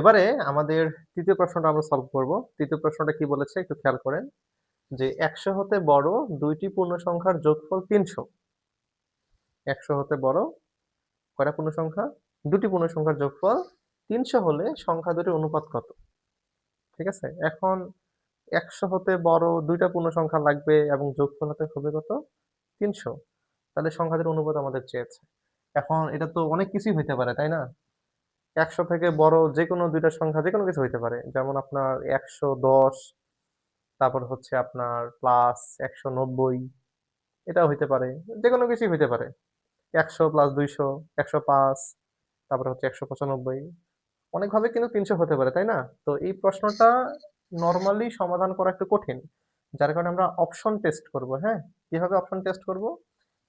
এবারে আমাদের তৃতীয় প্রশ্নটা আমরা সলভ করব। তৃতীয় প্রশ্নটা কি বলেছে একটু খেয়াল করেন, যে একশো হতে বড় দুইটি পূর্ণ সংখ্যার যোগফল তিনশো। একশো হতে বড় কয়টা পূর্ণ সংখ্যা দুটি পূর্ণ সংখ্যার যোগফল তিনশো হলে সংখ্যা দুটির অনুপাত কত? ঠিক আছে? এখন একশো হতে বড় দুইটা পূর্ণ সংখ্যা লাগবে এবং যোগফল হতে হবে কত? তিনশো। তাহলে সংখ্যাদের অনুপাত আমাদের চেয়েছে। এখন এটা তো অনেক কিছুই হইতে পারে, তাই না? একশো থেকে বড় যে কোনো দুইটা সংখ্যা যে কোনো কিছু হইতে পারে। যেমন আপনার একশো দশ, তারপর হচ্ছে আপনার প্লাস একশো নব্বই, এটাও হইতে পারে। যে কোনো কিছুই হইতে পারে। একশো প্লাস দুইশো, একশো পাঁচ, তারপর হচ্ছে একশো পঁচানব্বই। অনেকভাবে কিন্তু তিনশো হতে পারে, তাই না? তো এই প্রশ্নটা নর্মালি সমাধান করা একটু কঠিন। যার কারণে আমরা অপশন টেস্ট করব হ্যাঁ? কীভাবে অপশন টেস্ট করব?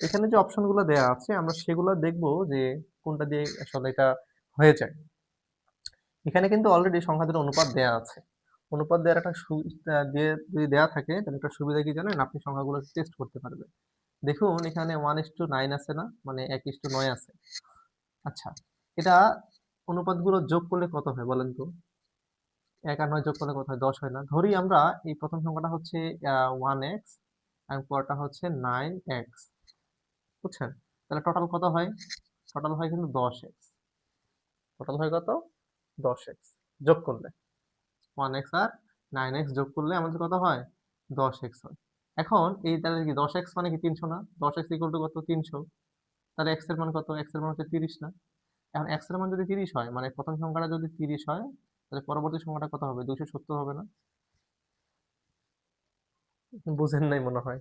এখানে যে অপশনগুলো দেওয়া আছে, আমরা সেগুলো দেখব যে কোনটা দিয়ে আসলে এটা হয়ে যায়। এখানে কিন্তু অলরেডি সংখ্যাদের অনুপাত দেয়া আছে। অনুপাত দেওয়ার একটা দিয়ে যদি দেওয়া থাকে, তাহলে একটা সুবিধা কি জানেন? আপনি সংখ্যাগুলো টেস্ট করতে পারবেন। দেখুন, এখানে ওয়ান ইস টু নাইন আছে না? মানে এক ইস টু নয় আছে। আচ্ছা এটা অনুপাতগুলো যোগ করলে কত হয় বলেন তো? এক আর নয় যোগ করলে কত হয়? দশ হয় না। ধরি আমরা এই প্রথম সংখ্যাটা হচ্ছে ওয়ান এক্স এবং পরটা হচ্ছে নাইন এক্স বুঝছেন? তাহলে টোটাল কত হয়? টোটাল হয় কিন্তু দশ এক্স টোটাল হয় কত? দশ এক্স যোগ করলে। ওয়ান এক্স আর নাইন এক্স যোগ করলে আমাদের কত হয়? দশ এক্স হয়। এখন এই তাহলে কি দশ এক্স মানে কি তিনশো না? দশ এক্স ইকুয়াল টু কত? তিনশো। তাহলে এক্সের মান কত? এক্সের মান হচ্ছে তিরিশ না? এখন এক্সের মান যদি তিরিশ হয় মানে প্রথম সংখ্যাটা যদি তিরিশ হয়, তাহলে পরবর্তী সংখ্যাটা কত হবে? দুশো সত্তর হবে না? বুঝেন নাই মনে হয়।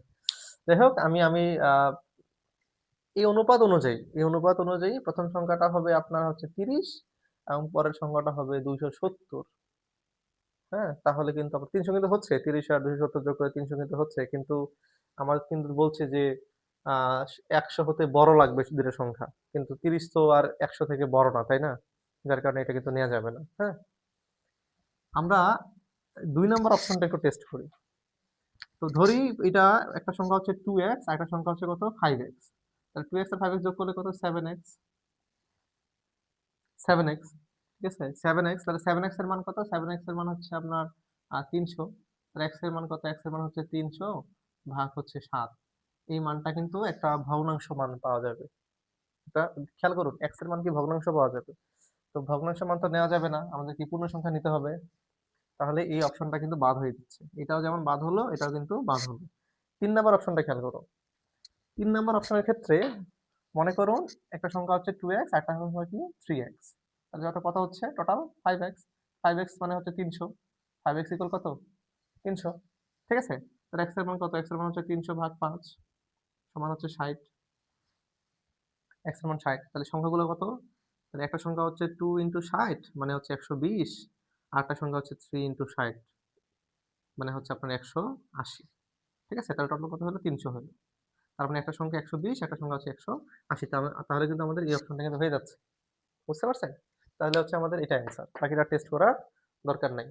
যাই হোক, আমি আমি এই অনুপাত অনুযায়ী, এই অনুপাত অনুযায়ী প্রথম সংখ্যাটা হবে আপনার হচ্ছে তিরিশ এবং পরের সংখ্যাটা হবে দুইশো সত্তর। হ্যাঁ তাহলে কিন্তু আবার তিনশো কিন্তু হচ্ছে, তিরিশ আর দুইশো সত্তর যোগ করে তিনশো কিন্তু হচ্ছে, কিন্তু আমার কিন্তু বলছে যে একশো হতে বড় লাগবে দুটো সংখ্যা, কিন্তু তিরিশ তো আর একশো থেকে বড় না, তাই না? যার কারণে এটা কিন্তু নেওয়া যাবে না হ্যাঁ? আমরা দুই নম্বর অপশনটা একটু টেস্ট করি। তো ধরি এটা একটা সংখ্যা হচ্ছে টু এক্স আর একটা সংখ্যা হচ্ছে কত? ফাইভ এক্স তাহলে টু এক্স আর ফাইভ এক্স যোগ করলে কত? সেভেন এক্স সেভেন এক্স ঠিক আছে? সেভেন এক্স তাহলে সেভেন এক্সের মান কত? সেভেন এক্সের মান হচ্ছে আপনার তিনশো। তাহলে এক্সের মান কত? এক্সের মান হচ্ছে তিনশো ভাগ হচ্ছে সাত। এই মানটা কিন্তু একটা ভগ্নাংশ মান পাওয়া যাবে। এটা খেয়াল করুন এক্সের মান কি ভগ্নাংশ পাওয়া যাবে? তো ভগ্নাংশ মান তো নেওয়া যাবে না আমাদের কি পূর্ণ সংখ্যা নিতে হবে। তাহলে এই অপশনটা কিন্তু বাদ হয়ে দিচ্ছে এটাও যেমন বাদ হলো, এটাও কিন্তু বাদ হলো। তিন নম্বর অপশনটা খেয়াল করো। তিন নম্বর অপশনের ক্ষেত্রে মনে করুন একটা সংখ্যা হচ্ছে টু এক্স একটা সংখ্যা কি থ্রি এক্স তাহলে যত কথা হচ্ছে total five x five x মানে হচ্ছে তিনশো। ফাইভ এক্স ইকুয়াল কত? তিনশো। ঠিক আছে? তাহলে এক্সের মান কত? এক্সের মান হচ্ছে তিনশো ভাগ পাঁচ সমান হচ্ছে ষাট। এক্সের মান ষাট। তাহলে সংখ্যাগুলো কত? তাহলে একটা সংখ্যা হচ্ছে টু ইন্টু ষাট মানে হচ্ছে একশো বিশ, আর একটা সংখ্যা হচ্ছে থ্রি ইন্টু ষাট মানে হচ্ছে আপনার একশো আশি। ঠিক আছে? তাহলে টোটাল কত হলো? তিনশো হলো। তার মানে একটা সংখ্যা একশো বিশ একটা সংখ্যা হচ্ছে একশো আশি। তাহলে কিন্তু আমাদের এই অপশনটা কিন্তু হয়ে যাচ্ছে। বুঝতে পারছেন? তাহলে হচ্ছে আমাদের এটা অ্যান্সার বাকিটা টেস্ট করার দরকার নাই।